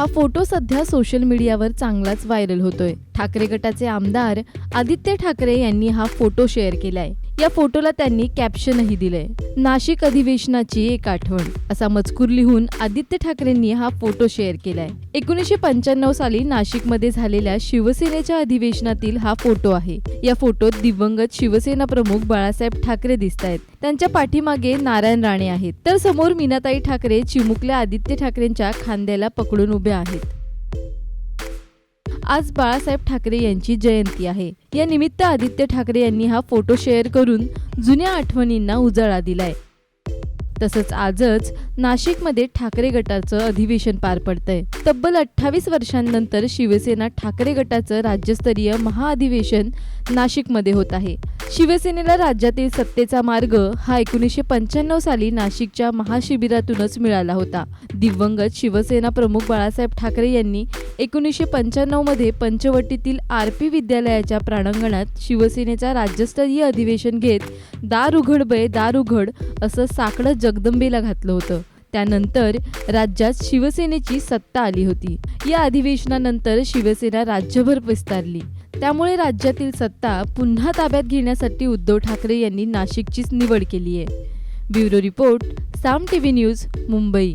हा फोटो सध्या सोशल मीडियावर चांगलाच व्हायरल होतोय. ठाकरे गटाचे आमदार आदित्य ठाकरे यांनी हा फोटो शेअर केलाय. या फोटोला त्यांनी कॅप्शनही दिलंय. नाशिक अधिवेशनाची एक आठवण असा मजकूर लिहून आदित्य ठाकरेंनी हा फोटो शेअर केलाय. एकोणीसशे पंच्याण्णव साली नाशिकमध्ये झालेल्या शिवसेनेच्या अधिवेशनातील हा फोटो आहे. या फोटोत दिवंगत शिवसेना प्रमुख बाळासाहेब ठाकरे दिसत आहेत त्यांच्या पाठीमागे नारायण राणे आहेत. तर समोर मीनाताई ठाकरे चिमुकल्या आदित्य ठाकरेंच्या खांद्याला पकडून उभ्या आहेत. आज बाळासाहेब ठाकरे यांची जयंती आहे. या निमित्त आदित्य ठाकरे यांनी हा फोटो शेअर करून जुन्या आठवणींना उजाळा दिलाय. तसंच आजच नाशिकमध्ये ठाकरे गटाचं अधिवेशन पार पडतंय. तब्बल अठ्ठावीस वर्षांनंतर शिवसेना ठाकरे गटाचं राज्यस्तरीय महाअधिवेशन नाशिकमध्ये होत आहे. शिवसेनेला राज्यातील सत्तेचा मार्ग हा एकोणीसशे पंच्याण्णव साली नाशिकच्या महाशिबिरातूनच मिळाला होता. दिवंगत शिवसेना प्रमुख बाळासाहेब ठाकरे यांनी एकोणीसशे पंच्याण्णवमध्ये पंचवटीतील आर पी विद्यालयाच्या प्रांगणात शिवसेनेचा राज्यस्तरीय अधिवेशन घेत दार उघड बे दार उघड असं साकडं जगदंबेला घातलं होतं. त्यानंतर राज्यात शिवसेनेची सत्ता आली होती. या अधिवेशनानंतर शिवसेना राज्यभर विस्तारली. त्यामुळे राज्यातील सत्ता पुन्हा ताब्यात घेण्यासाठी उद्धव ठाकरे यांनी नाशिकचीच निवड केली आहे bureau report Saam T V news Mumbai.